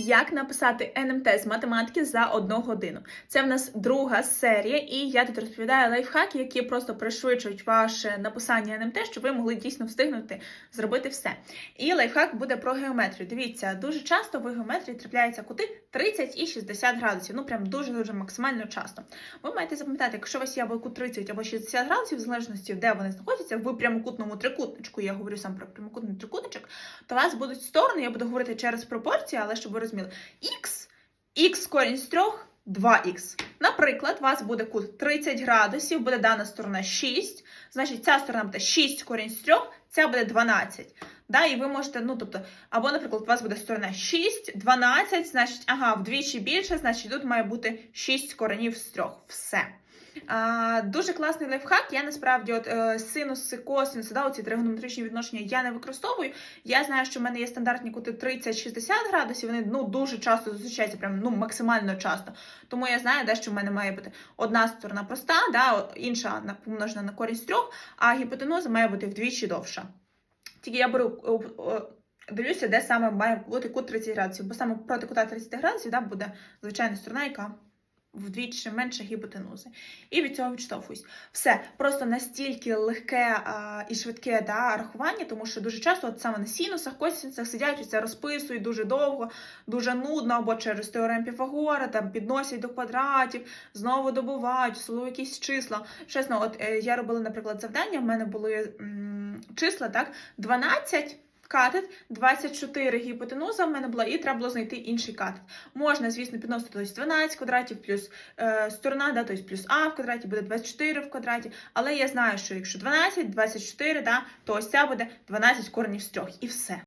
Як написати НМТ з математики за одну годину? Це в нас друга серія, і я тут розповідаю лайфхаки, які просто пришвидшують ваше написання НМТ, щоб ви могли дійсно встигнути зробити все. І лайфхак буде про геометрію. Дивіться, дуже часто в геометрії трапляються кути 30 і 60 градусів. Ну прям дуже дуже максимально часто. Ви маєте запам'ятати, якщо у вас є або кут 30 або 60 градусів, в залежності де вони знаходяться, в прямокутному трикутничку. Я говорю сам про прямокутний трикутничок, то у вас будуть сторони. Я буду говорити через пропорції, але щоб ви розуміли, х, х корінь з 3, 2х. Наприклад, у вас буде кут 30 градусів, буде дана сторона 6, значить ця сторона буде 6 корінь з 3, ця буде 12. Да, і ви можете, ну тобто, або, наприклад, у вас буде сторона 6, 12, значить, ага, вдвічі більше, значить тут має бути 6 коренів з 3. Все. А, дуже класний лайфхак. Я насправді от е, синуси, косинуси, да, оці тригонометричні відношення я не використовую. Я знаю, що в мене є стандартні кути 30-60 градусів. Вони ну дуже часто зустрічаються, прям ну максимально часто. Тому я знаю, де що в мене має бути одна сторона проста, да, інша на- помножена на користь трьох, а гіпотенуза має бути вдвічі довша. Тільки я беру. е, е, Дивлюся, де саме має бути кут 30 градусів, бо саме проти кута 30 градусів да, буде звичайна сторона, яка вдвічі менше гіпотенузи. І від цього відштовхуюсь. Все, просто настільки легке а, і швидке да, рахування, тому що дуже часто, от саме на синусах, косинусах сидять, це розписують дуже довго, дуже нудно, або через теорем Піфагора, там підносять до квадратів, знову добувають, слово якісь числа. Чесно, от е, я робила, наприклад, завдання, в мене були числа, так, 12 катет, 24 гіпотенуза в мене була, і треба було знайти інший катет. Можна, звісно, підносити тобто 12 квадратів плюс е, сторона, да, тобто плюс а в квадраті буде 24 в квадраті. Але я знаю, що якщо 12, 24, да, то ось ця буде 12 коренів з 3 і все.